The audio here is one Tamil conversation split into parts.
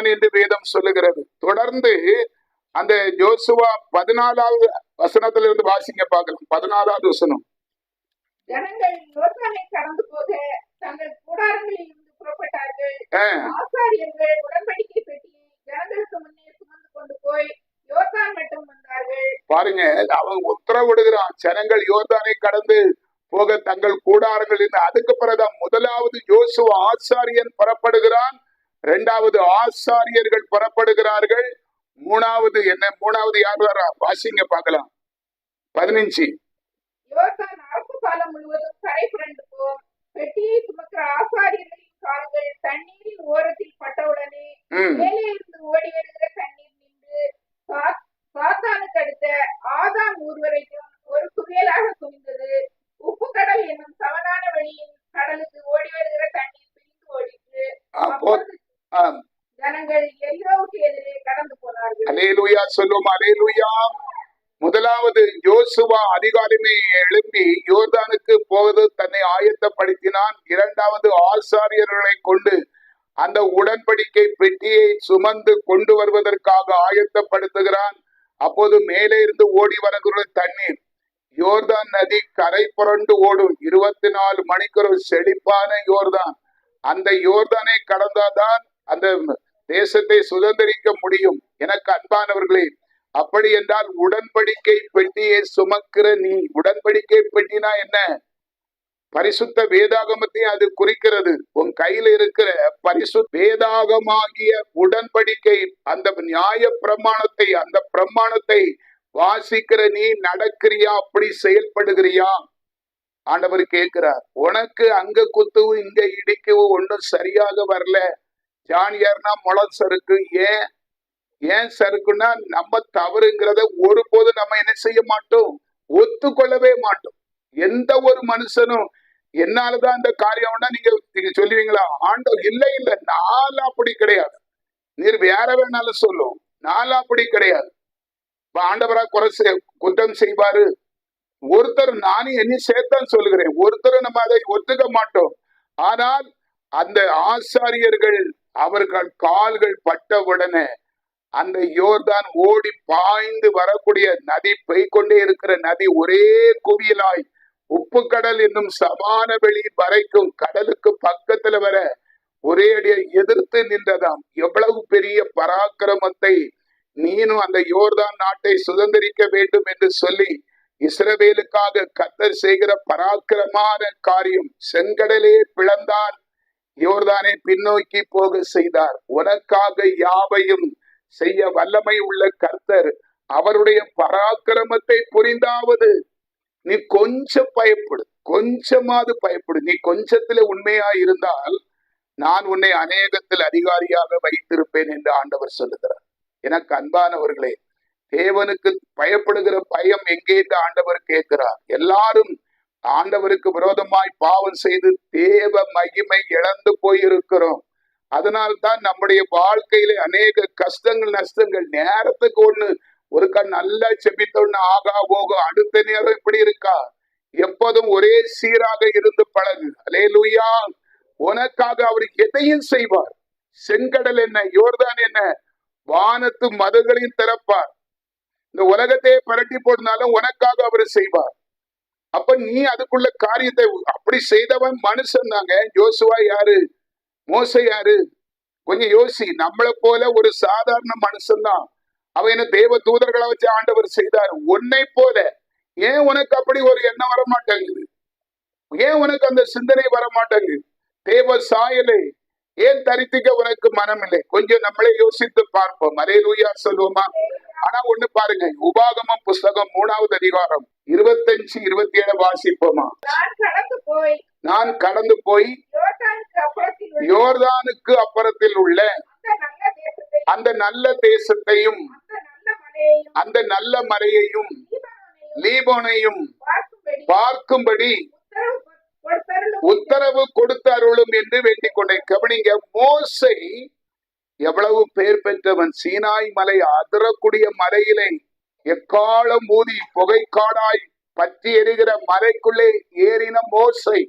ஆயத்தப்படுத்தினான் என்று வேதம் சொல்லுகிறது. தொடர்ந்து அந்த யோசுவா பதினாலாவது வசனத்துல இருந்து வாசிங்க பார்க்கலாம். பதினாலாவது வசனம். ஜனங்கள் யோர்தானை கடந்து போக தங்கள் கூடாரங்களில் இருந்து புறப்பட்டார்கள். ஆஹ், ஆசாரியர்கள் உடன்படிக்கை பெட்டியை ஜனங்களுக்கு முன்னே சுமந்து கொண்டு போய் யோர்தான் மட்டும் வந்தார்கள். பாருங்க அவன் உத்தரவிடுகிறான். ஜனங்கள் யோர்தானை கடந்து போக தங்கள் கூடாரங்கள் இருந்து அதுக்கு பிறகுதான் முதலாவது யோசுவா ஆசாரியன் புறப்படுகிறான். இரண்டாவது ஆசாரியர்கள் புறப்படுகிறார்கள். மூணாவது என்ன? மூணாவது யார் வரா வாசிங்க பார்க்கலாம். பதினஞ்சு. அரசு காலம் முழுவதும் கரை புரண்டு போம் பெட்டியை சுமக்கிற ஆசாரியர்களின் கால்கள் தண்ணீரின் ஓரத்தில் பட்டவுடனே மேலே இருந்து ஓடி வருகிற தண்ணீர் நின்று சாத்தானுக்கு அடுத்த ஆதாம் ஊர் வரைக்கும் ஒரு குவியலாக குவிந்தது. உப்பு கடல் என்னும் சமனான வழியின் கடலுக்கு ஓடி வருகிற தண்ணீர் பிரிந்து ஓடிற்று. முதலாவது யோசுவா அதிகாரமே எழுப்பி யோர்தானுக்கு போவது தன்னை ஆயத்தப்படுத்தினான். இரண்டாவது ஆசாரியர்களை கொண்டு அந்த உடன்படிக்கை பெட்டியை சுமந்து கொண்டு வருவதற்காக ஆயத்தப்படுத்துகிறான். அப்போது மேலே இருந்து ஓடி வருகிற தண்ணீர். யோர்தான் நதி கரை புரண்டு ஓடும். இருபத்தி நாலு மணிக்கு செழிப்பான யோர்தான். அந்த யோர்தானை கடந்தாதான் அந்த தேசத்தை சுதந்திரிக்க முடியும் எனக்கு அன்பானவர்களே அப்படி என்றால் உடன்படிக்கை பெட்டியை சுமக்கிற நீ உடன்படிக்கை பெட்டினா என்ன? பரிசுத்த வேதாகமத்தையும் அது குறிக்கிறது. உன் கையில இருக்கிற பரிசு வேதாகமாகிய உடன்படிக்கை அந்த நியாய பிரமாணத்தை அந்த பிரமாணத்தை வாசிக்கிற நீ நடக்கிறியா? அப்படி செயல்படுகிறியா? ஆண்டவர் கேட்கிறார். உனக்கு அங்க குத்துவும் இங்க இடிக்கவும் ஒன்றும் சரியாக வரல. ஜானியார்னா முளம் சறுக்கு. ஏன்? ஏன் சறுக்குன்னா நம்ம தவறுங்கிறத ஒருபோதும் நம்ம என்ன செய்ய மாட்டோம்? ஒத்துக்கொள்ளவே மாட்டோம். எந்த ஒரு மனுஷனும் என்னாலதான் இந்த காரியம்னா நீங்க நீங்க சொல்லுவீங்களா? ஆண்டோ இல்லை இல்லை. நாலா அப்படி கிடையாது. நீர் வேற வேணாலும் சொல்லும். நாலு அப்படி கிடையாது. இப்ப ஆண்டவரா குறை குற்றம் செய்வாரு. ஒருத்தர் நானும் எண்ணி சேர்த்தான் சொல்லுகிறேன். ஒருத்தர் நம்ம அதை ஒத்துக்க மாட்டோம். ஆனால் அந்த ஆசாரியர்கள் அவர்கள் கால்கள் பட்டவுடனே அந்த யோர்தான் ஓடி பாய்ந்து வரக்கூடிய நதி பெய்கொண்டே இருக்கிற நதி ஒரே குவியலாய் உப்பு கடல் என்னும் சமான வெளி வரைக்கும் கடலுக்கு பக்கத்துல வர ஒரே அடியை எதிர்த்து நின்றதாம். எவ்வளவு பெரிய பராக்கிரமத்தை நீனும் அந்த யோர்தான் நாட்டை சுதந்திரிக்க வேண்டும் என்று சொல்லி இஸ்ரவேலுக்காக கத்தர் செய்கிற பராக்கிரமான காரியம் செங்கடலே பிளந்தான் யோர்தானை பின்னோக்கி போக செய்தார். உனக்காக யாவையும் செய்ய வல்லமை உள்ள கர்த்தர் அவருடைய பராக்கிரமத்தை புரிந்தாவது. நீ கொஞ்சம் பயப்படு கொஞ்சமாவது பயப்படு. நீ கொஞ்சத்துல உண்மையா இருந்தால் நான் உன்னை அநேகத்தில் அதிகாரியாக வைத்திருப்பேன் என்று ஆண்டவர் சொல்லுகிறார். எனக்கு அன்பானவர்களே தேவனுக்கு பயப்படுகிற பயம் எங்கே என்று ஆண்டவர் கேட்கிறார். எல்லாரும் ஆண்டவருக்கு விரோதமாய் பாவம் செய்து தேவ மகிமை இழந்து போயிருக்கிறோம். அதனால்தான் நம்முடைய வாழ்க்கையில அநேக கஷ்டங்கள் நஷ்டங்கள் நேரத்துக்கு ஒண்ணு. ஒருக்கா நல்லா செபித்தொன்னு ஆகா போகும் அடுத்த நேரம் இப்படி இருக்கா? எப்போதும் ஒரே சீராக இருந்து பழகு. அலே உனக்காக அவர் எதையும் செய்வார். செங்கடல் என்ன யோர்தான் என்ன? வானத்து மதங்களையும் திறப்பார். இந்த உலகத்தையே பரட்டி போடுனாலும் உனக்காக அவர் செய்வார். அப்ப நீ அதுக்குள்ள காரியத்தை அப்படி செய்தவன் மனுஷன் தாங்க யோசுவா யாரு? மோச யாரு? கொஞ்சம் யோசி. நம்மளை போல ஒரு சாதாரண மனுஷன்தான். அவன் என்ன தேவ தூதர்களை வச்சு ஆண்டவர் செய்தார். உன்னை போல. ஏன் உனக்கு அப்படி ஒரு எண்ணம் வர மாட்டேங்குது ஏன் உனக்கு அந்த சிந்தனை வர மாட்டேங்குது தேவ சாயலை. ஏன் தரித்திக்க உனக்கு மனம் இல்லை கொஞ்சம் நம்மளே யோசித்து பார்ப்போம். அரே லூயா சொல்லுவோமா? ஆனா ஒண்ணு பாருங்க. உபாகமம் புஸ்தகம் மூணாவது அதிகாரம். இருபத்தஞ்சு இருபத்தி ஏழு வாசிப்போமா? நான் கடந்து போய் யோர்தானுக்கு அப்புறத்தில் உள்ள அந்த நல்ல தேசத்தையும் அந்த நல்ல மலையையும் லீபோனையும் பார்க்கும்படி உத்தரவு கொடுத்து அருளும் என்று வேண்டிக் கொண்டேன். கவனிங்க மோசை எவ்வளவு பேர் பெற்றவன்? சீனாய் மலை அதிரக்கூடிய மலையிலே எக்காலம் ஊதி புகைக்காடாய் பற்றி எரிகிற மலைக்குள்ளே ஏறின மோசை.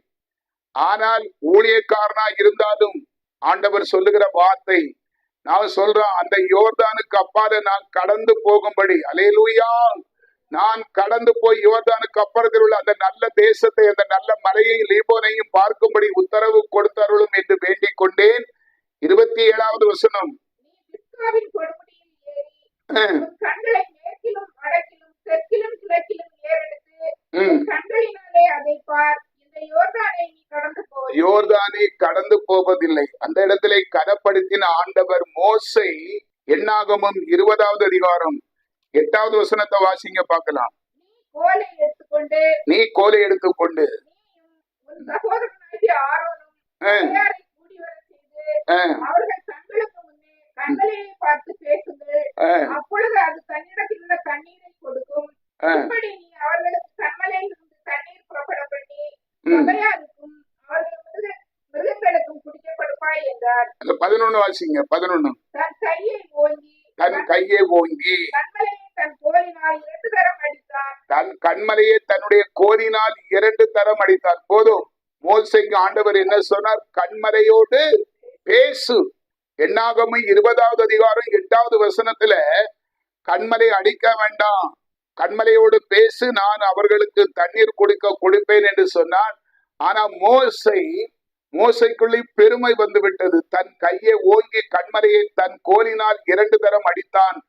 ஆனால் ஊழியக்காரனா இருந்தாலும் ஆண்டவர் சொல்லுகிற வார்த்தை நான் சொல்றேன் அந்த யோர்தானுக்கு அப்பால நான் கடந்து போகும்படி. அலையலூயா நான் கடந்து போய் யோர்தானுக்கு அப்புறத்தில் உள்ள அந்த நல்ல தேசத்தை அந்த நல்ல மலையையும் லீபோனையும் பார்க்கும்படி உத்தரவு கொடுத்தார்களும் என்று வேண்டிக் கொண்டேன் இருபத்தி ஏழாவது வசனம். கண்களை மேற்கிலும் வடக்கிலும் தெற்கிலும் கிழக்கிலும் ஏறெடுத்து உம். உன் கண்களினாலே அதை பார். இந்த யோர்தானை நீ கடந்து போவதில்லை. அந்த இடத்திலே கனப்படுத்தின ஆண்டவர் மோசை எண்ணாகமம் இருபதாவது அதிகாரம் எட்டாவது வசனத்தை வாசிங்க பார்க்கலாம். நீ கோலை எடுத்துக்கொண்டு அவர்கள் கண்களுக்கு முன்னே கண்களையே பார்த்து பேசுங்கள் அப்பொழுது அது தன்னிடத்தில் உள்ள தண்ணீரை கொடுக்கும். இப்படி நீ அவர்களுக்கு கண்மலையில் இருந்து தண்ணீர் புறப்பட பண்ணி. சபையாருக்கும் அவர்கள் மிருக மிருகங்களுக்கும் குடிக்கப்படுப்பாய் என்றார். அந்த பதினொன்னு வாசிங்க பதினொன்னு. தன் கையை ஓங்கி தன் கையை ஓங்கி. கண்மலையை தன் கோலினால் இரண்டு தரம் அடித்தான். தன் கண்மலையை தன்னுடைய கோரினால் இரண்டு தரம் அடித்தார் போதும். மோசைக்கு ஆண்டவர் என்ன சொன்னார்? கண்மலையோடு பேசு. எண்ணாகமும் இருபதாவது அதிகாரம் எட்டாவது வசனத்துல கண்மலை அடிக்க வேண்டாம். கண்மலையோடு பேசு நான் அவர்களுக்கு தண்ணீர் கொடுக்க கொடுப்பேன் என்று சொன்னான். ஆனா மோசை மோசைக்குள்ளே பெருமை வந்து விட்டது தன் கையை ஓங்கி கண்மலையை தன் கோலினால் இரண்டு தரம் அடித்தான்.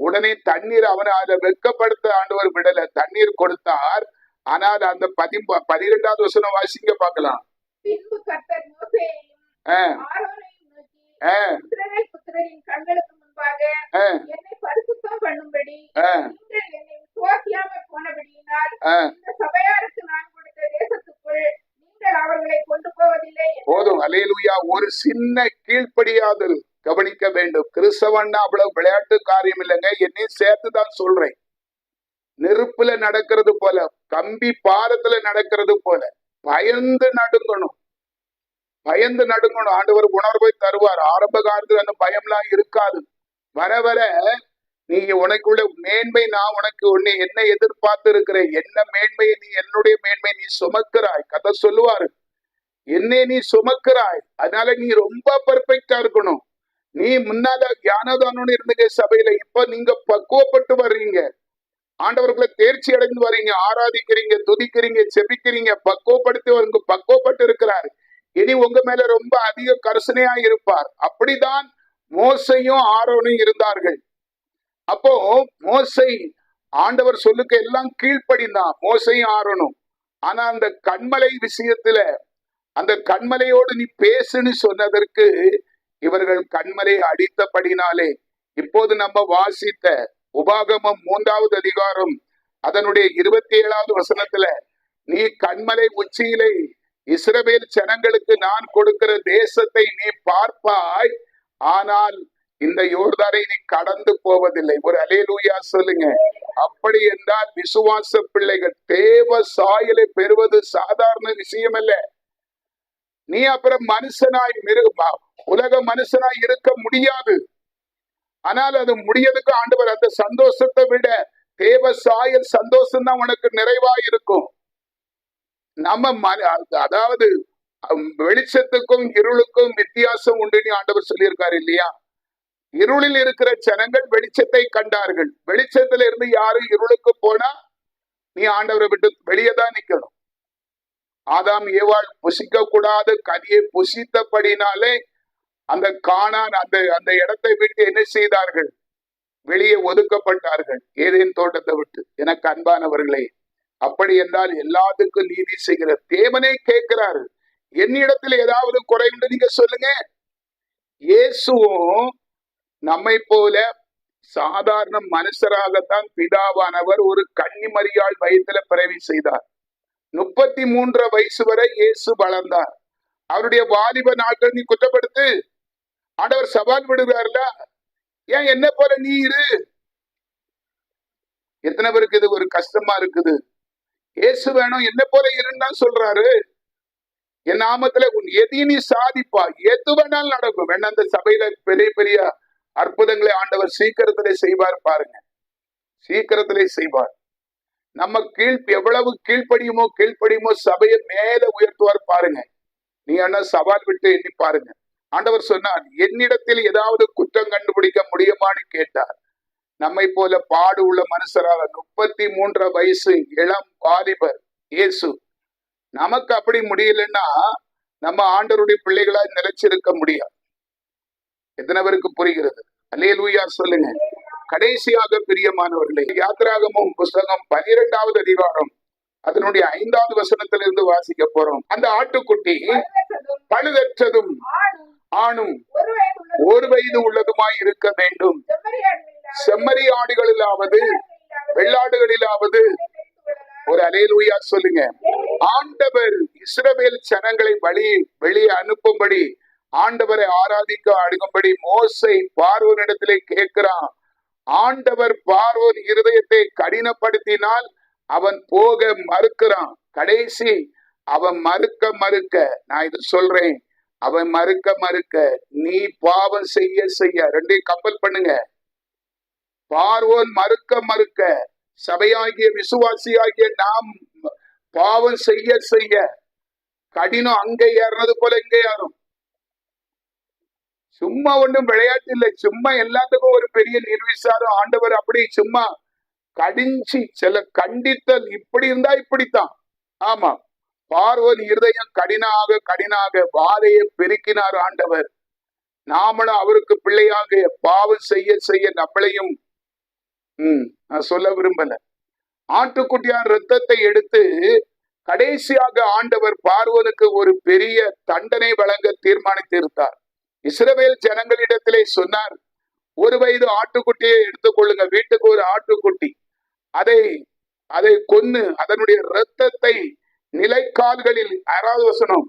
உடனே தண்ணீர் அவனை அதை வெட்கப்படுத்த ஆண்டவர் விடல. தண்ணீர் கொடுத்தார். ஆனால் அந்த பதி பனிரெண்டாவது வசனம் வாசிங்க பார்க்கலாம். புத்திரரின் கண்களுக்கு முன்பாக என்னை பரிசுத்தம் பண்ணும்படி நீங்கள் என்னை விசுவாசியாமல் போனபடியினால் ஆஹ் இந்த சபையாருக்கு நான் கொடுத்த தேசத்துக்குள் நீங்கள் அவர்களை கொண்டு போவதில்லை என்றார். போதும். அலையலுயா ஒரு சின்ன கீழ்ப்படியாதல் கவனிக்க வேண்டும். கிறிஸ்தவன்னா அவ்வளவு விளையாட்டு காரியம் இல்லைங்க. என்னையும் சேர்த்து தான் சொல்றேன். நெருப்புல நடக்கிறது போல கம்பி பாலத்துல நடக்கிறது போல பயந்து நடுங்கணும். பயந்து நடுங்கணும். ஆண்டவர் உணர்வை தருவார். ஆரம்ப காலத்துல அந்த பயம்லாம் இருக்காது. வர வர நீ உனக்குள்ள மேன்மை நான் உனக்கு உன்னை என்ன எதிர்பார்த்து இருக்கிறேன் என்ன மேன்மையை நீ என்னுடைய மேன்மை நீ சுமக்கிறாய்? கதை சொல்லுவாரு. என்னை நீ சுமக்கிறாய். அதனால நீ ரொம்ப பர்ஃபெக்டா இருக்கணும். நீ முன்னால ஞானதானோன்னு இருந்தீங்க சபையில. இப்ப நீங்க பக்குவப்பட்டு வர்றீங்க. ஆண்டவர்களை தேர்ச்சி அடைந்து வர்றீங்க. ஆராதிக்கிறீங்க துதிக்கிறீங்க செபிக்கிறீங்க பக்குவப்படுத்தி வருங்க பக்குவப்பட்டு இருக்கிறாரு. இனி உங்க மேல ரொம்ப அதிக கருசனையா இருப்பார். அப்படிதான் மோசையும் ஆரோனும் இருந்தார்கள். அப்போ மோசை ஆண்டவர் சொல்லுக்கு எல்லாம் கீழ்ப்படிந்தான் மோசையும் ஆரோனும். ஆனா அந்த கண்மலை விஷயத்துல அந்த கண்மலையோடு நீ பேசுன்னு சொன்னதற்கு இவர்கள் கண்மலை அடித்தபடினாலே இப்போது நம்ம வாசித்த உபாகமம் மூன்றாவது அதிகாரம் அதனுடைய இருபத்தி ஏழாவது வசனத்துல நீ கண்மலை உச்சியிலே இஸ்ரவேல் ஜனங்களுக்கு நான் கொடுக்கிற தேசத்தை நீ பார்ப்பாய். ஆனால் இந்த யோர்தானை நீ கடந்து போவதில்லை. ஒரு அலேலூயா சொல்லுங்க. அப்படி என்றால் விசுவாச பிள்ளைகள் தேவ சாயலை பெறுவது சாதாரண விஷயம் அல்ல நீ அப்புறம் மனுஷனாய் மிருக உலக மனுஷனாய் இருக்க முடியாது. ஆனால் அது முடியதுக்கு ஆண்டவர் அந்த சந்தோஷத்தை விட தேவ சாயல் சந்தோஷம் தான் உனக்கு நிறைவா இருக்கும் நம்ம அதாவது வெளிச்சத்துக்கும் இருளுக்கும் வித்தியாசம் உண்டுன்னு ஆண்டவர் சொல்லியிருக்காரு இல்லையா? இருளில் இருக்கிற ஜனங்கள் வெளிச்சத்தை கண்டார்கள். வெளிச்சத்துல இருந்து யாரும் இருளுக்கு போனா நீ ஆண்டவரை விட்டு வெளியே தான் நிக்கணும் ஆதாம் ஏவாள் புசிக்க கூடாத கதியை புசித்தபடினாலே அந்த காணான் அந்த அந்த இடத்தை விட்டு என்ன செய்தார்கள்? வெளியே ஒதுக்கப்பட்டார்கள். ஏதேன் தோட்டத்தை விட்டு. எனக்கு அன்பானவர்களே அப்படி என்றால் எல்லாத்துக்கும் நீதி செய்கிற தேவனே கேட்கிறாரு. என்னிடத்தில் ஏதாவது குறை உண்டு நீங்க சொல்லுங்க. இயேசுவும் நம்மை போல சாதாரண மனுஷராகத்தான் பிதாவானவர் ஒரு கன்னிமரியாள் வயதுல பிறவி செய்தார். முப்பத்தி மூன்று வயசு வரை இயேசு வளர்ந்தார். அவருடைய வாலிப நாட்கள் நீ குற்றப்படுத்து. ஆண்டவர் சவால் விடுகிறார்ல. ஏன் என்ன போல நீ இரு. எத்தனை பேருக்கு இது ஒரு கஷ்டமா இருக்குது. இயேசு வேணும். என்ன போல இருந்தான் தான் சொல்றாரு. என் நாமத்துல உன் எதையும் நீ சாதிப்பா. எது வேணாலும் நடக்கும். வேணா அந்த சபையில பெரிய பெரிய அற்புதங்களை ஆண்டவர் சீக்கிரத்திலே செய்வார் பாருங்க. சீக்கிரத்திலே செய்வார். நம்ம கீழ் எவ்வளவு கீழ்ப்படியுமோ கீழ்ப்படியுமோ சபையை மேல உயர்த்துவார் பாருங்க. நீ என்ன சவால் விட்டு எண்ணி பாருங்க. ஆண்டவர் சொன்னார் என்னிடத்தில் ஏதாவது குற்றம் கண்டுபிடிக்க முடியுமான்னு கேட்டார். நம்மை போல பாடு உள்ள மனுஷராக முப்பத்தி மூன்று வயசு இளம் வாலிபர் இயேசு. நமக்கு அப்படி முடியலன்னா நம்ம ஆண்டருடைய பிள்ளைகளா நிலைச்சிருக்க முடியாது. எத்தனை பேருக்கு புரிகிறது? அல்லேலூயா சொல்லுங்க. கடைசியாக பிரியமானவர்களே யாத்திராகமும் புஸ்தகம் பனிரெண்டாவது அதிகாரம் அதனுடைய ஐந்தாவது வசனத்திலிருந்து வாசிக்க போறோம். அந்த ஆட்டுக்குட்டி பழுதற்றதும் ஆணும் ஒரு வயது உள்ளதுமாய் இருக்க வேண்டும். செம்மறி ஆடுகளிலாவது வெள்ளாடுகளிலாவது ஒரு அலையலூயா சொல்லுங்க. ஆண்டவர் இஸ்ரவேல் ஜனங்களை வழி வெளியே அனுப்பும்படி ஆண்டவரை ஆராதிக்க அணுகும்படி மோசை பார்வனிடத்திலே கேட்கிறான். ஆண்டவர் பார்வன் இருதயத்தை கடினப்படுத்தினால் அவன் போக மறுக்கிறான். கடைசி அவன் மறுக்க மறுக்க நான் இது சொல்றேன் அவன் மறுக்க மறுக்க நீ பாவம் செய்ய செய்ய ரெண்டையும் கப்பல் பண்ணுங்க. பார்வோன் மறுக்க மறுக்க சபையாகிய விசுவாசியாகிய நாம் பாவம் செய்ய செய்ய கடினம் அங்கே ஏறினது போல இங்கே ஏறும். சும்மா ஒண்ணும் விளையாட்டு இல்லை. சும்மா எல்லாத்துக்கும் ஒரு பெரிய நிர்விசாரம். ஆண்டவர் அப்படி சும்மா கடிஞ்சி சில கண்டித்தல் இப்படி இருந்தா இப்படித்தான். ஆமா பார்வன் இருதயம் கடினாக கடினாக வாதையை பெருக்கினார் ஆண்டவர். நாமளும் அவருக்கு பிள்ளையாக பாவம் செய்ய செய்ய நம்மளையும் ம் நான் சொல்ல விரும்பல. ஆட்டுக்குட்டியார் ரத்தத்தை எடுத்து கடைசியாக ஆண்டவர் பார்வனுக்கு ஒரு பெரிய தண்டனை வழங்க தீர்மானித்திருந்தார். இஸ்ரவேல் ஜனங்களிடத்திலே சொன்னார் ஒரு வயது ஆட்டுக்குட்டியை எடுத்துக்கொள்ளுங்க வீட்டுக்கு ஒரு ஆட்டுக்குட்டி. அதை அதை கொன்னு அதனுடைய ரத்தத்தை நிலைக்கால்களில் ஆறாவது வசனம்?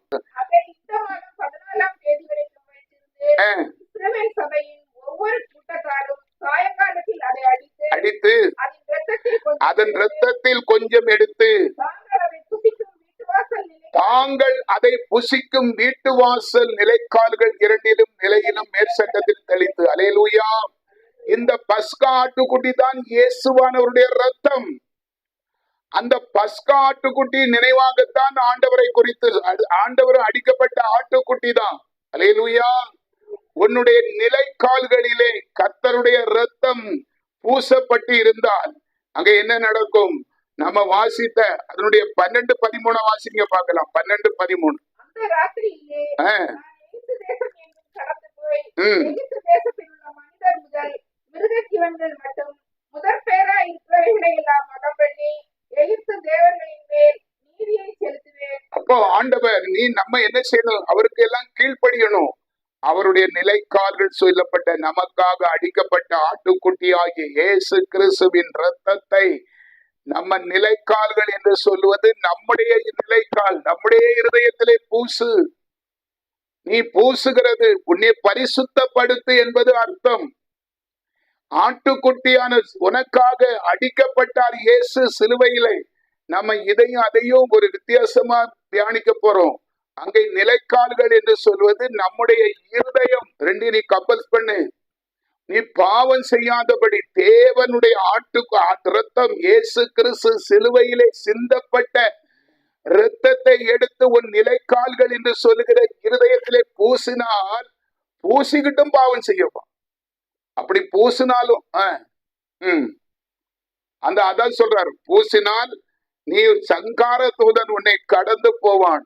ஒவ்வொரு கூட்டத்தாரும் அடித்து அதன் ரத்தத்தில் கொஞ்சம் எடுத்து தாங்கள் அதை புசிக்கும் வீட்டு வாசல் நிலைக்கால்கள் இரண்டிலும் நிலையிலும் மேற்சட்டத்தில் தெளித்து அலேலூயா இந்த பஸ்கா ஆட்டுக்குட்டி தான் இயேசுவானவருடைய ரத்தம் அந்த பஸ்கா ஆட்டுக்குட்டி நினைவாகத்தான் ஆண்டவரை குறித்து ஆண்டவர் அடிக்கப்பட்ட ஆட்டுக்குட்டி தான். அலேலூயா உன்னுடைய நிலைக்கால்களிலே கர்த்தருடைய ரத்தம் பூசப்பட்டு இருந்தால் அங்க என்ன நடக்கும்? நம்ம வாசித்த அதனுடைய பன்னெண்டு பதிமூணு வாசிங்க பார்க்கலாம். பன்னெண்டு பதிமூணு. அப்போ ஆண்டவர் நீ நம்ம என்ன செய்யணும்? அவருக்கு எல்லாம் கீழ்ப்படியணும். அவருடைய நிலைக்கால்கள் சொல்லப்பட்ட நமக்காக அடிக்கப்பட்ட ஆட்டுக்குட்டியாகிய இயேசு கிறிஸ்துவின் ரத்தத்தை நம்ம நிலைக்கால்கள் என்று சொல்லுவது நம்முடைய நிலைக்கால் நம்முடைய இருதயத்திலே பூசு. நீ பூசுகிறது உன்னை பரிசுத்தப்படுத்து என்பது அர்த்தம். ஆட்டுக்குட்டியான உனக்காக அடிக்கப்பட்டார் இயேசு சிலுவையிலே. நம்ம இதையும் அதையும் ஒரு வித்தியாசமா தியானிக்க போறோம். அங்கே நிலைக்கால்கள் என்று சொல்வது நம்முடைய இருதயம். ரெண்டு நீ கப்பல் பண்ணு. நீ பாவம் செய்யாதபடி தேவனுடைய ஆட்டுக்கு ரத்தம் இயேசு கிறிஸ்து சிலுவையிலே சிந்தப்பட்ட இரத்தத்தை எடுத்து உன் நிலைக்கால்கள் என்று சொல்லுகிற இருதயத்திலே பூசினால் பூசிக்கிட்டும் பாவம் செய்யப்பா அப்படி பூசினாலும் அந்த அதான் சொல்றாரு. பூசினால் நீ சங்கார தூதன் உன்னை கடந்து போவான்.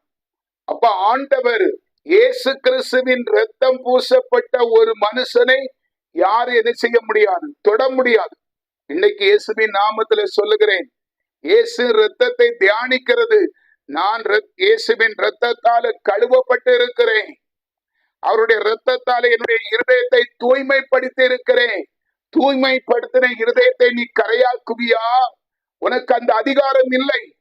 அப்ப ஆண்டவர் இயேசு கிறிஸ்துவின் ரத்தம் பூசப்பட்ட ஒரு மனுஷனை யாரு என்ன செய்ய முடியாது தொட முடியாது. இன்னைக்கு இயேசுவின் நாமத்துல சொல்லுகிறேன் இயேசு ரத்தத்தை தியானிக்கிறது. நான் ரத்- இயேசுவின் ரத்தத்தால கழுவப்பட்டு இருக்கிறேன். அவருடைய ரத்தத்தால என்னுடைய இருதயத்தை தூய்மைப்படுத்தி இருக்கிறேன். தூய்மைப்படுத்தின இருதயத்தை நீ கரையாக்குவியா? உனக்கு அந்த அதிகாரம் இல்லை.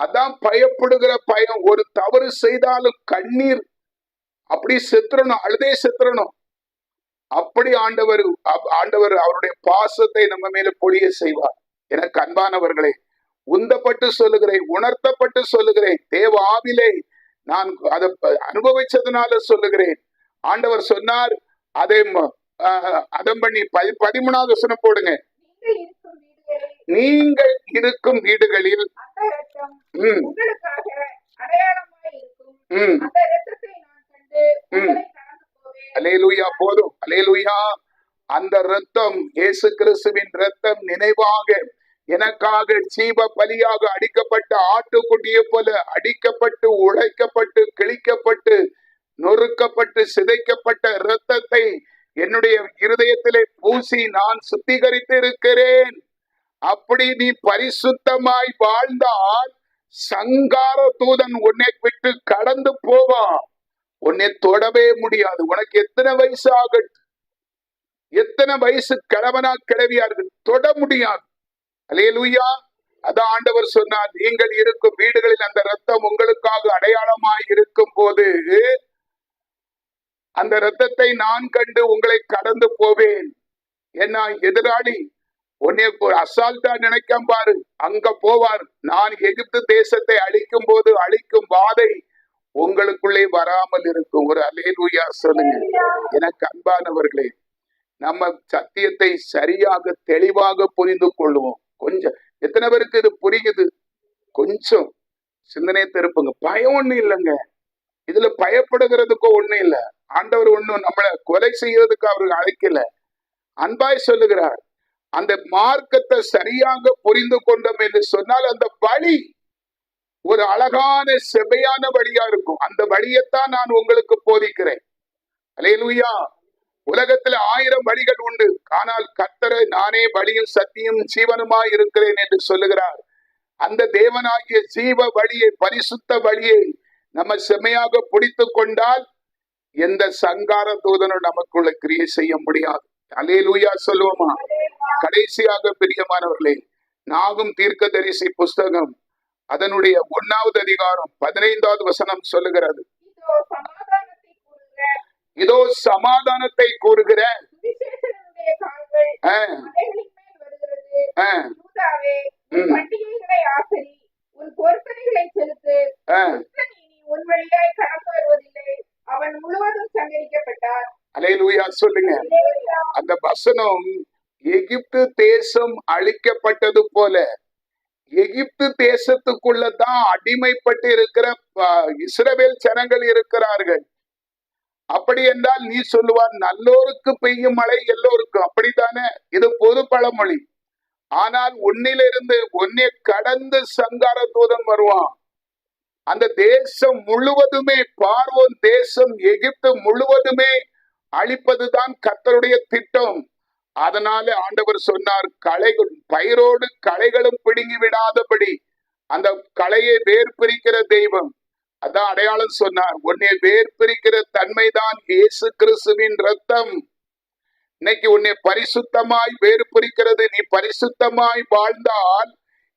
அதான் பயப்படுகிற பயம். ஒரு தவறு செய்தாலும் கண்ணீர். அப்படி செத்துறணும் அழுதே செத்துறணும். அப்படி ஆண்டவர் ஆண்டவர் அவருடைய பாசத்தை நம்ம மேல பொழிய செய்வார். எனக்கு அன்பானவர்களே உந்தப்பட்டு சொல்லுகிறேன் உணர்த்தப்பட்டு சொல்லுகிறேன் தேவ ஆவிலே நான் அதை அனுபவிச்சதுனால சொல்லுகிறேன். ஆண்டவர் சொன்னார் அதை அதம் பண்ணி பதி பதிமூணாவது வசனம் போடுங்க. நீங்கள் இருக்கும் வீடுகளில் உங்களுக்காக அடையாளமாய் இருக்கும். அந்த நான் கண்டு போதும். அல்லேலூயா. அந்த ரத்தம் இயேசு கிறிஸ்துவின் ரத்தம் நினைவாக எனக்காக ஜீவ பலியாக அடிக்கப்பட்ட ஆட்டுக்குட்டியை போல அடிக்கப்பட்டு உழைக்கப்பட்டு கிழிக்கப்பட்டு நொறுக்கப்பட்டு சிதைக்கப்பட்ட இரத்தத்தை என்னுடைய இருதயத்திலே பூசி நான் சுத்திகரித்து இருக்கிறேன் அப்படி நீ பரிசுத்தமாய் வாழ்ந்தால் சங்கார தூதன் உன்னை விட்டு கடந்து போவான். உன்னை தொடவே முடியாது. உனக்கு எத்தனை வயசு ஆகட்டும்? எத்தனை வயசு கிழவனா கிழவியா இருக்கு தொட முடியாது. அலேலுயா அதான் ஆண்டவர் சொன்னார் நீங்கள் இருக்கும் வீடுகளில் அந்த ரத்தம் உங்களுக்காக அடையாளமாய் இருக்கும் போது அந்த ரத்தத்தை நான் கண்டு உங்களை கடந்து போவேன். ஏன்னா எதிராளி உன்னை அசால்ட்டா நினைக்காம பாரு. அங்க போவார். நான் எகிப்து தேசத்தை அழிக்கும் போது அழிக்கும் வாதை உங்களுக்குள்ளே வராமல் இருக்கும். ஒரு அலேலுயா சொல்லுங்க. எனக்கு அன்பானவர்களே நம்ம சத்தியத்தை சரியாக தெளிவாக புரிந்து கொள்வோம். கொஞ்சம் எத்தனை பேருக்கு இது புரியுது? கொஞ்சம். சிந்தனை திருப்புங்க. பயம் ஒண்ணும் இல்லைங்க. இதுல பயப்படுகிறதுக்கும் ஒண்ணும் இல்ல. ஆண்டவர் ஒண்ணும் நம்மளை கொலை செய்யறதுக்கு அவருக்கு அழைக்கல. அன்பாய் சொல்லுகிறார். அந்த மார்க்கத்தை சரியாக புரிந்து கொண்டோம் என்று சொன்னால் அந்த வழி ஒரு அழகான செவையான வழியா இருக்கும். அந்த வழியைத்தான் நான் உங்களுக்கு போதிக்கிறேன். அலையலுயா. உலகத்துல ஆயிரம் வழிகள் உண்டு. ஆனால் கத்தரை நானே வழியும் சத்தியும் ஜீவனுமாய் இருக்கிறேன் என்று சொல்லுகிறார். அந்த தேவனாகிய ஜீவ வழியை பரிசுத்த வழியை நம்ம செம்மையாக பிடித்து கொண்டால் எந்த சங்கார தூதனும் நமக்குள்ள கிரியை செய்ய முடியாது. அலேலூயா சொல்லுவோமா? கடைசியாக பிரியமானவர்களே நாகும் தீர்க்கதரிசி புஸ்தகம் அதனுடைய ஒன்னாவது அதிகாரம் பதினைந்தாவது வசனம் சொல்லுகிறது. இதோ சமாதானத்தை கூறுகிற அவன் முழுவதும் சங்கரிக்கப்பட்டார் அலேலூயா சொல்லுங்க. அந்த வசனம் எகிப்து தேசம் அழிக்கப்பட்டது போல எகிப்து தேசத்துக்குள்ளதான் அடிமைப்பட்டு இருக்கிற இஸ்ரவேல் ஜனங்கள் இருக்கிறார்கள். அப்படி என்றால் நீ சொல்லுவார் நல்லோருக்கு பெய்யும் மழை எல்லோருக்கும் அப்படித்தானே? இது பொது பழமொழி. ஆனால் உன்னிலிருந்து உன்னை கடந்து சங்கார தூதன் வருவான். அந்த தேசம் முழுவதுமே பார்வோன் தேசம் எகிப்து முழுவதுமே அழிப்பதுதான் கர்த்தருடைய திட்டம். அதனால ஆண்டவர் சொன்னார் களைகள் பயிரோடு களைகளும் பிடுங்கி விடாதபடி. அந்த களையை வேர் பிரிக்கிற தெய்வம். அதான் அடையாளம் சொன்னார் உன்னை வேர் பிரிக்கிற தன்மைதான் இயேசு கிறிஸ்துவின் ரத்தம் இன்னைக்கு உன்னை பரிசுத்தமாய் வேறு பிரிக்கிறது நீ பரிசுத்தமாய் வாழ்ந்தால்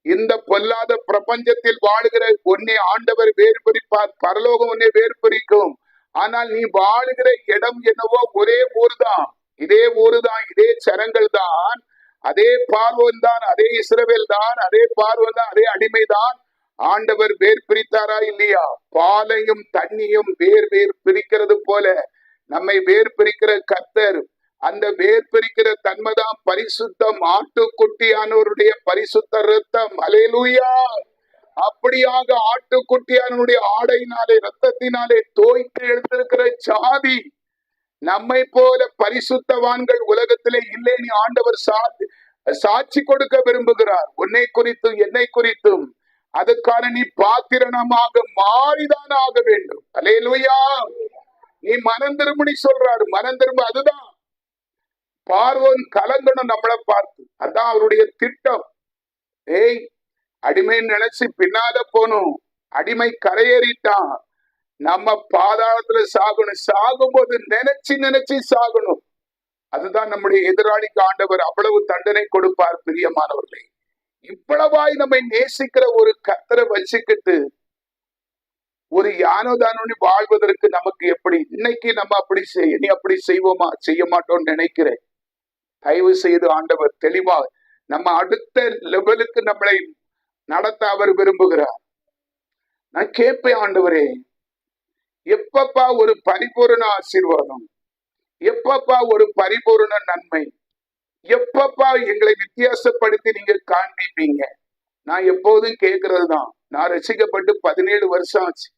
இந்த பொல்லாத பிரபஞ்சத்தில் வாழ்கிற உன்னை ஆண்டவர் வேறு பிரிப்பார் பரலோகம் உன்னை வேறு பிரிக்கும் ஆனால் நீ வாழுகிற இடம் என்னவோ ஒரே ஊர் தான் இதே ஊரு தான் இதே சரங்கள் தான் அதே பார்வன் தான் அதே இஸ்ரவேல் தான் அதே பார்வன் தான் அதே அடிமைதான். ஆண்டவர் வேர் பிரித்தாரா இல்லையா? பாலையும் தண்ணியும் வேர் வேர் பிரிக்கிறது போல நம்மை வேர் பிரிக்கிற கத்தர் அந்த வேர் பிரிக்கிற தன்மைதான் பரிசுத்தம். ஆட்டுக்குட்டியானவருடைய பரிசுத்த ரத்தம். அலேலூயா அப்படியாக ஆட்டுக்குட்டியானுடைய ஆடையினாலே ரத்தத்தினாலே தோய்த்து எடுத்திருக்கிற சாதி நம்மை போல பரிசுத்தவான்கள் உலகத்திலே இல்லை நீ ஆண்டவர் சாட்சி சாட்சி கொடுக்க விரும்புகிறார். உன்னை குறித்தும் என்னை குறித்தும். அதுக்கான நீ பாத்திரணமாக மாறிதான் ஆக வேண்டும். அலையலுயா நீ மனம் திரும்பி சொல்றாரு. மனம் திரும்ப அதுதான். பார்வன் கலங்கணும் நம்மளை பார்த்து. அதான் அவருடைய திட்டம். ஏய் அடிமைன்னு நினைச்சு பின்னால போகணும். அடிமை கரையேறிட்டான். நம்ம பாதாளத்துல சாகணும். சாகும்போது நினைச்சு நினைச்சு சாகணும். அதுதான் நம்முடைய எதிராளிக்கு ஆண்டவர் அவ்வளவு தண்டனை கொடுப்பார் பிரியமானவர்களே. இவ்வளவாய் நம்மை நேசிக்கிற ஒரு கத்தரை வச்சுக்கிட்டு ஒரு யானோ வாழ்வதற்கு நமக்கு எப்படி? இன்னைக்கு நம்ம அப்படி செய்ய நீ அப்படி செய்வோமா? செய்ய மாட்டோம்னு நினைக்கிறேன். தயவு செய்து ஆண்டவர் தெளிவா நம்ம அடுத்த லெவலுக்கு நம்மளை நடத்த அவர் விரும்புகிறார். நான் கேட்பேன் ஆண்டவரே. எப்பப்பா ஒரு பரிபூரண ஆசீர்வாதம்? எப்பப்பா ஒரு பரிபூரண நன்மை? எப்பப்பா எங்களை வித்தியாசப்படுத்தி நீங்க காண்பிப்பீங்க? நான் எப்போதும் கேட்கறதுதான். நான் ரசிக்கப்பட்டு பதினேழு வருஷம் ஆச்சு.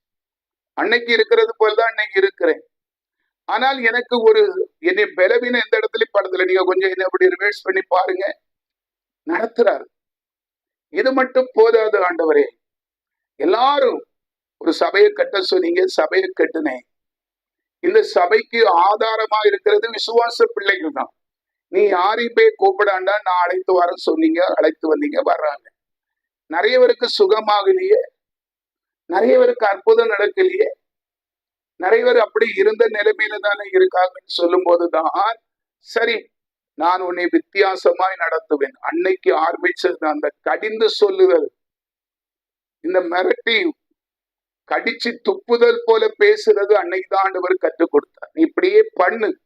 அன்னைக்கு இருக்கிறது போலதான் இன்னைக்கு இருக்கிறேன். ஆனால் எனக்கு ஒரு என்னை பலவீனம் எந்த இடத்துலயும் படத்துல. நீங்க கொஞ்சம் என்ன அப்படி ரிவர்ஸ் பண்ணி பாருங்க. நடத்துறாரு. இது மட்டும் போதாது ஆண்டவரே. எல்லாரும் ஒரு சபையை கட்ட சொன்னீங்க சபையை கட்டுனேன். இந்த சபைக்கு ஆதாரமா இருக்கிறது விசுவாச பிள்ளைகள் தான். நீ யாரையும் போய் கூப்பிடாண்டா நான் அழைத்து வர சொன்னீங்க அழைத்து வந்தீங்க வர்றாங்க. நிறைய பேருக்கு சுகமாகலையே. நிறைய பேருக்கு அற்புதம் நடக்கலையே. நிறைய பேர் அப்படி இருந்த நிலைமையில தானே இருக்காங்கன்னு சொல்லும் போதுதான் சரி நான் உன்னை வித்தியாசமாய் நடத்துவேன். அன்னைக்கு ஆரம்பிச்சது அந்த கடிந்து சொல்லுதல். இந்த மிரட்டி கடிச்சு துப்புதல் போல பேசுறது அன்னைக்கு தான் ஆண்டவர் கற்றுக் கொடுத்தார். நீ இப்படியே பண்ணு.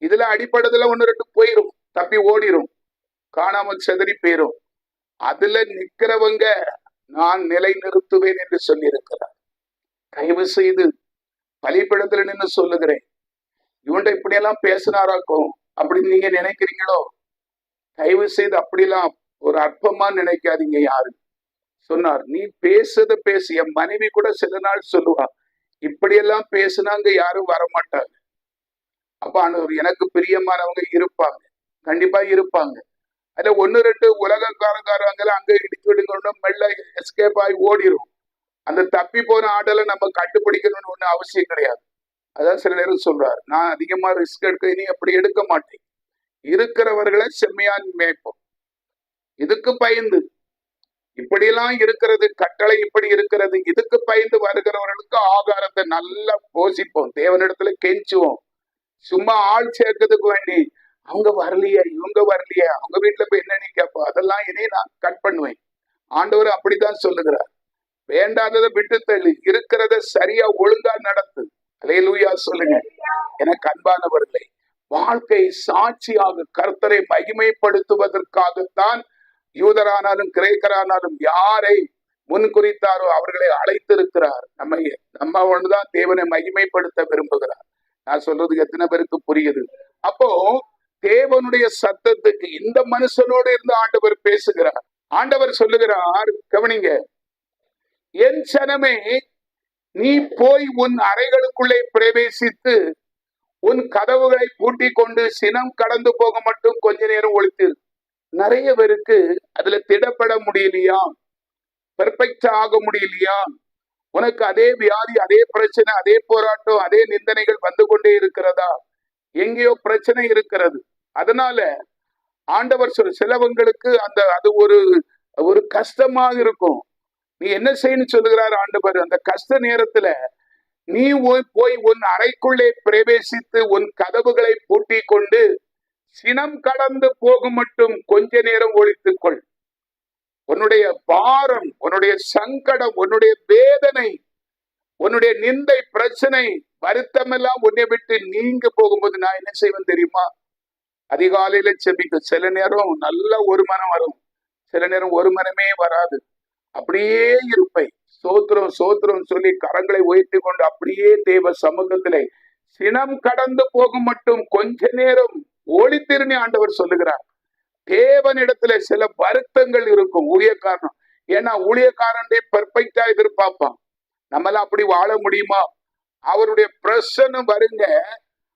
இதுல அடிப்படத்துல ஒன்று ரெண்டு போயிரும். தப்பி ஓடிரும். காணாமல் செதறி போயிரும். அதுல நிக்கிறவங்க நான் நிலை நிறுத்துவேன் என்று சொல்லியிருக்கிறார். தயவு செய்து பலிப்பிடத்துல நின்று சொல்லுகிறேன். இவன்ட்ட இப்படியெல்லாம் பேசினாராக்கும் அப்படின்னு நீங்க நினைக்கிறீங்களோ? தயவு செய்து அப்படிலாம் ஒரு அற்பமா நினைக்காதீங்க யாரு. சொன்னார். நீ பேசுறத பேசு. என் மனைவி கூட சில நாள் சொல்லுவா. இப்படியெல்லாம் பேசுனாங்க யாரும் வரமாட்டாங்க. அப்ப ஆண்டவர் எனக்கு பிரியமானவங்க இருப்பாங்க. கண்டிப்பா இருப்பாங்க. அதுல ஒன்னு ரெண்டு உலகக்காரங்காரங்கள அங்க இடிச்சு விடுங்க மெல்ல எஸ்கேப் ஆகி ஓடிரும். அந்த தப்பி போன ஆடலை நம்ம கண்டுபிடிக்கணும்னு ஒண்ணு அவசியம் கிடையாது. அதான் சில நேரம் சொல்றாரு நான் அதிகமா ரிஸ்க் எடுக்க இனி அப்படி எடுக்க மாட்டேன். இருக்கிறவர்களை செம்மையான் மேய்ப்போம். இதுக்கு பயந்து. இப்படியெல்லாம் இருக்கிறது கட்டளை இப்படி இருக்கிறது இதுக்கு பயந்து வருகிறவர்களுக்கு ஆகாரத்தை நல்லா போசிப்போம். தேவனிடத்துல கெஞ்சுவோம். சும்மா ஆள் சேர்க்கறதுக்கு வேண்டி அவங்க வரலையே இவங்க வரலையே அவங்க வீட்டுல போய் என்ன நீ கேட்போம் அதெல்லாம் இனி நான் கட் பண்ணுவேன். ஆண்டவர் அப்படித்தான் சொல்லுகிறார். வேண்டாததை விட்டு தள்ளி இருக்கிறத சரியா ஒழுங்கா நடத்து. அலையலூயா சொல்லுங்க. எனக்கு அன்பானவர்களே வாழ்க்கை சாட்சியாக கர்த்தரை மகிமைப்படுத்துவதற்காகத்தான் யூதரானாலும் கிரேக்கரானாலும் யாரை முன் குறித்தாரோ அவர்களை அழைத்திருக்கிறார். நம்ம நம்ம ஒண்ணுதான் தேவனை மகிமைப்படுத்த விரும்புகிறார். நான் சொல்றதுக்கு எத்தனை பேருக்கு புரியுது? அப்போ தேவனுடைய சத்தத்துக்கு இந்த மனுஷனோடு இருந்து ஆண்டவர் பேசுகிறார். ஆண்டவர் சொல்லுகிறார் கவனிங்க. என் சனமே நீ போய் உன் அறைகளுக்குள்ளே பிரவேசித்து உன் கதவுகளை பூட்டி கொண்டு சினம் கடந்து போக மட்டும் கொஞ்ச நேரம் ஒழித்திரு நிறைய பேருக்கு அதுல திடப்பட முடியலையா? பெர்ஃபெக்டா ஆக முடியலையா? உனக்கு அதே வியாதி அதே பிரச்சனை அதே போராட்டம் அதே நிந்தனைகள் வந்து கொண்டே இருக்கிறதா? எங்கேயோ பிரச்சனை இருக்கிறது. அதனால ஆண்டவர் சொல் சிலவங்களுக்கு அந்த அது ஒரு ஒரு கஷ்டமாக இருக்கும். நீ என்ன செய்யணும் சொல்லுகிறார் ஆண்டவர்? அந்த கஷ்ட நேரத்துல நீ போய் போய் உன் அறைக்குள்ளே பிரவேசித்து உன் கதவுகளை பூட்டி கொண்டு சினம் கடந்து போகும் மட்டும் கொஞ்ச நேரம் ஒழித்துக் கொள் உன்னுடைய பாரம் உன்னுடைய சங்கடம் உன்னுடைய வேதனை உன்னுடைய நிந்தை பிரச்சனை வருத்தம் எல்லாம் உன்னை விட்டு நீங்க போகும்போது நான் என்ன செய்வேன் தெரியுமா? அதிகாலையில செபிக்க சில நேரம் நல்ல ஒரு மனம் வரும். சில நேரம் ஒரு மனமே வராது. அப்படியே இருப்பை சோத்திரம் சோத்திரம் சொல்லி கரங்களை உயர்த்தி கொண்டு அப்படியே தேவ சமூகத்திலே சினம் கடந்து போகும் மட்டும் கொஞ்ச நேரம் ஒளித்திருநி ஆண்டவர் சொல்லுகிறார். தேவனிடத்துல சில வருத்தங்கள் இருக்கும். ஊழியக்காரன் ஏன்னா ஊழியக்காரனே பெர்ஃபெக்டா எதிர்பார்ப்பான். நம்மளால அப்படி வாழ முடியுமா? அவருடைய பிரசனம் வருங்க.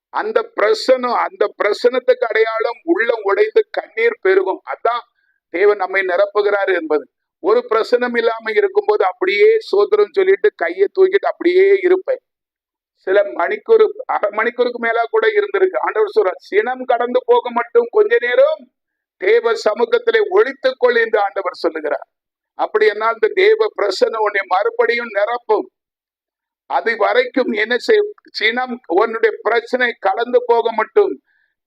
அந்த பிரசனம் அந்த பிரசனத்துக்கு அடையாளம் உள்ளம் உடைந்து கண்ணீர் பெருகும். அதான் தேவன் நம்மை நிரப்புகிறார் என்பது. ஒரு பிரசனம் இல்லாம இருக்கும்போது அப்படியே சோதரம் சொல்லிட்டு கையை தூக்கிட்டு அப்படியே இருப்பேன். சில மணிக்கூறு அரை மணிக்கூருக்கு மேலா கூட இருந்திருக்கு. ஆண்டவர் சொல்ற சினம் கடந்து போக மட்டும் கொஞ்ச நேரம் தேவ சமூகத்திலே ஒழித்துக் கொள் என்று ஆண்டவர் சொல்லுகிறார். அப்படி என்ன இந்த தேவ பிரசனம் உன்னை மறுபடியும் நிரப்பும். அது வரைக்கும் என்ன செய் சினம் உன்னுடைய பிரச்சனை கடந்து போக மட்டும்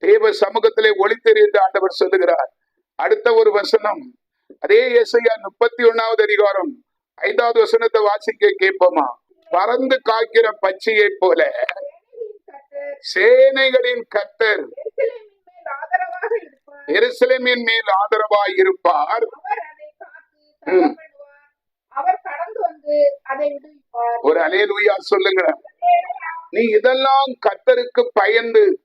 தேவ சமூகத்திலே ஒளித்தெறி என்று ஆண்டவர் சொல்லுகிறார். அடுத்த ஒரு வசனம் அதே இசையா முப்பத்தி ஒண்ணாவது அதிகாரம் ஐந்தாவது வசனத்தை வாசிக்க கேட்போமா? பறந்து காய்க்கிற பச்சையை போல. சேனைகளின் கத்தர் எருசலேமின் மேல் ஆதரவாய் இருப்பார். ஒரு அலேலுயா சொல்லுங்க. நீ இதெல்லாம் கத்தருக்கு பயந்து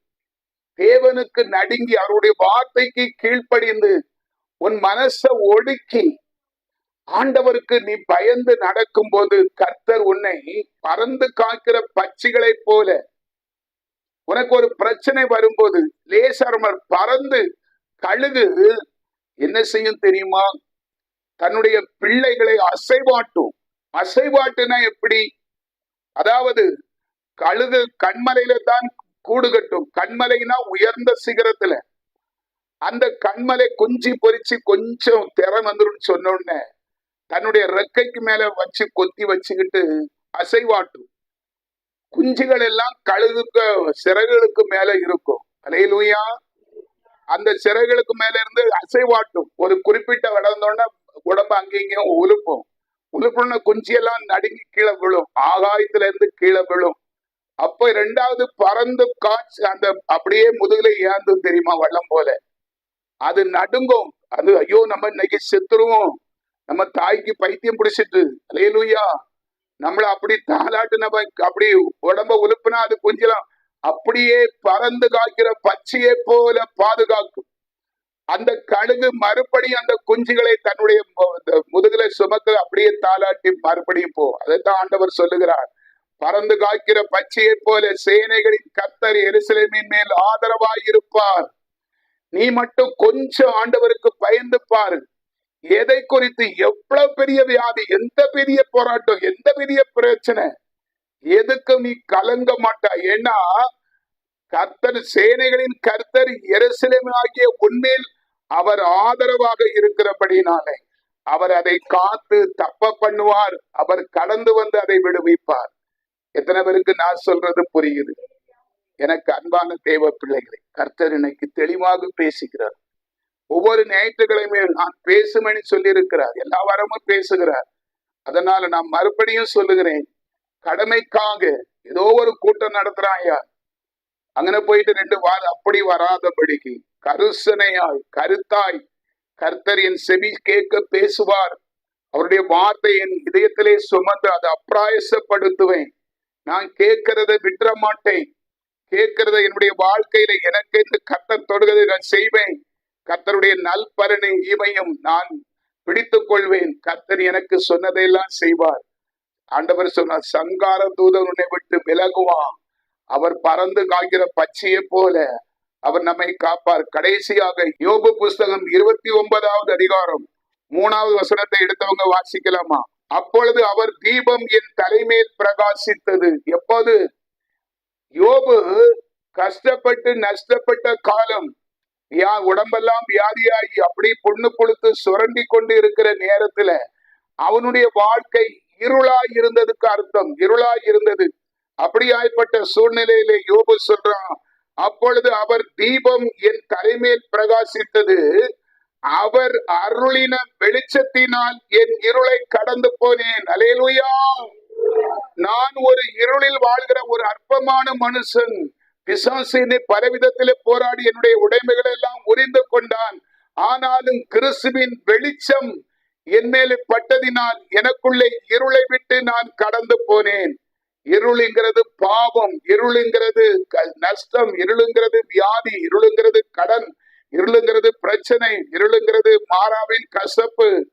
தேவனுக்கு நடுங்கி அவருடைய வார்த்தைக்கு கீழ்ப்படிந்து உன் மனச ஒடுக்கி ஆண்டவருக்கு நீ பயந்து நடக்கும் போது கர்த்தர் உன்னை பறந்து காக்கிற பச்சிகளைப் போல உனக்கு ஒரு பிரச்சனை வரும்போது லேசர்மர் பறந்து கழுகு. என்ன செய்யும் தெரியுமா? தன்னுடைய பிள்ளைகளை அசைவாட்டும். அசைவாட்டுனா எப்படி? அதாவது கழுகு கண்மலையில தான் கூடு கட்டும். கண்மலைனா உயர்ந்த சிகரத்துல. அந்த கண்மலை குஞ்சு பொரிச்சு கொஞ்சம் திற வந்துடும் சொன்ன உடனே தன்னுடைய ரெக்கைக்கு மேல வச்சு கொத்தி வச்சுக்கிட்டு அசைவாட்டும் குஞ்சுகள் எல்லாம் கழுகுக்கு சிறகுகளுக்கு மேல இருக்கும். அலையிலூயா. அந்த சிறகுகளுக்கு மேல இருந்து அசைவாட்டும் ஒரு குறிப்பிட்ட வளர்ந்தோடனே உடம்பு அங்கேயும் இங்கேயும் உலுப்பும். உலுப்புன குஞ்சு எல்லாம் நடுங்கி கீழே விழும். ஆகாயத்துல இருந்து கீழே விழும். அப்ப ரெண்டாவது பறந்து காய்ச்சி அந்த அப்படியே முதுகுல ஏந்தும் தெரியுமா வள்ளம் போல? அது நடுங்கும். அது ஐயோ நம்ம இன்னைக்கு செத்துருவோம். நம்ம தாய்க்கு பைத்தியம் பிடிச்சிட்டு. அலையலூயா நம்மள அப்படி தாளாட்டு நம்ம அப்படி உடம்ப உலுப்புனா அது கொஞ்சலாம். அப்படியே பறந்து காய்க்கிற பச்சையை போல பாதுகாக்கும். அந்த கழுகு மறுபடியும் அந்த குஞ்சுகளை தன்னுடைய மு- இந்த முதுகுல சுமக்க அப்படியே தாளாட்டி மறுபடியும் போ. அதைத்தான் ஆண்டவர் சொல்லுகிறார். பறந்து காய்க்கிற பச்சையை போல சேனைகளின் கத்தர் எரிசலமின் மேல் ஆதரவாய் இருப்பார் நீ மட்டும் கொஞ்சம் ஆண்டவருக்கு பயந்து பாரு. எதை குறித்து எவ்வளவு பெரிய வியாதி எந்த பெரிய போராட்டம் எந்த பெரிய பிரச்சனை எதுக்கும் நீ கலங்க மாட்டாய் ஏன்னா கர்த்தர் சேனைகளின் கர்த்தர் எருசலேம் ஆகிய உண்மையில் அவர் ஆதரவாக இருக்கிறபடினாலே அவர் அதை காத்து தப்ப பண்ணுவார். அவர் கடந்து வந்து அதை விடுவிப்பார். எத்தனை பேருக்கு நான் சொல்றது புரியுது? எனக்கு அன்பான தேவ பிள்ளைகளை கர்த்தர் இன்னைக்கு தெளிவாக பேசுகிறார். ஒவ்வொரு ஞாயிற்றுக்கிழமையும் நான் பேசுமணி சொல்லியிருக்கிறார். எல்லா வாரமும் பேசுகிறார். அதனால நான் மறுபடியும் சொல்லுகிறேன் கடமைக்காக ஏதோ ஒரு கூட்டம் நடத்துறாயா அங்கன போயிட்டு ரெண்டு வார அப்படி வராதபடிக்கு கருசனையாய் கருத்தாய் கர்த்தர் என் செவி கேட்க பேசுவார். அவருடைய வார்த்தை என் இதயத்திலே சுமந்து அதை அப்பிராயசப்படுத்துவேன். நான் கேட்கிறதை விட்டுற மாட்டேன். கேட்கிறத என்னுடைய வாழ்க்கையில எனக்கு என்று கத்தர் தொடுகிறதை நான் செய்வேன். கர்த்தருடைய நல்பலனை இவையும் நான் பிடித்துக் கொள்வேன் கர்த்தர் எனக்கு சொன்னதையெல்லாம் செய்வார். ஆண்டவர் சொன்னார் சங்கார தூதன் உன்னை விட்டு விலகுவான். அவர் பறந்து காய்கிற பச்சையை போல அவர் நம்மை காப்பார். கடைசியாக யோபு புஸ்தகம் இருபத்தி ஒன்பதாவது அதிகாரம் மூணாவது வசனத்தை எடுத்தவங்க வாசிக்கலாமா? அப்பொழுது அவர் தீபம் என் தலைமேல் பிரகாசித்தது. எப்போது? யோபு கஷ்டப்பட்டு நஷ்டப்பட்ட காலம். யா உடம்பெல்லாம் வியாதியாகி அப்படி பொண்ணு புழுத்து சுரண்டி கொண்டு இருக்கிற நேரத்துல அவனுடைய வாழ்க்கை இருளாய் இருந்ததுக்கு அர்த்தம் இருளாய் இருந்தது. அப்படியாய்ப்பட்ட சூழ்நிலையிலே யோபு சொல்றான் அப்பொழுது அவர் தீபம் என் தலைமேல் பிரகாசித்தது அவர் அருளின வெளிச்சத்தினால் என் இருளை கடந்து போனேன். அலையலுயா! நான் ஒரு இருளில் வாழ்கிற ஒரு அற்பமான மனுஷன். பிசாசினை பலவிதத்தில் பலவிதத்திலே போராடி என்னுடைய உடைமைகளை எல்லாம் உறிந்து கொண்டான். ஆனாலும் கிறிஸ்துவின் வெளிச்சம் என் மேலே பட்டதினால் எனக்குள்ளே இருளை விட்டு நான் கடந்து போனேன். இருளுங்கிறது பாவம் இருளுங்கிறது க- நஷ்டம் இருளுங்கிறது வியாதி இருளுங்கிறது கடன் இருளுங்கிறது பிரச்சனை இருளுங்கிறது மாறாவின் கசப்பு.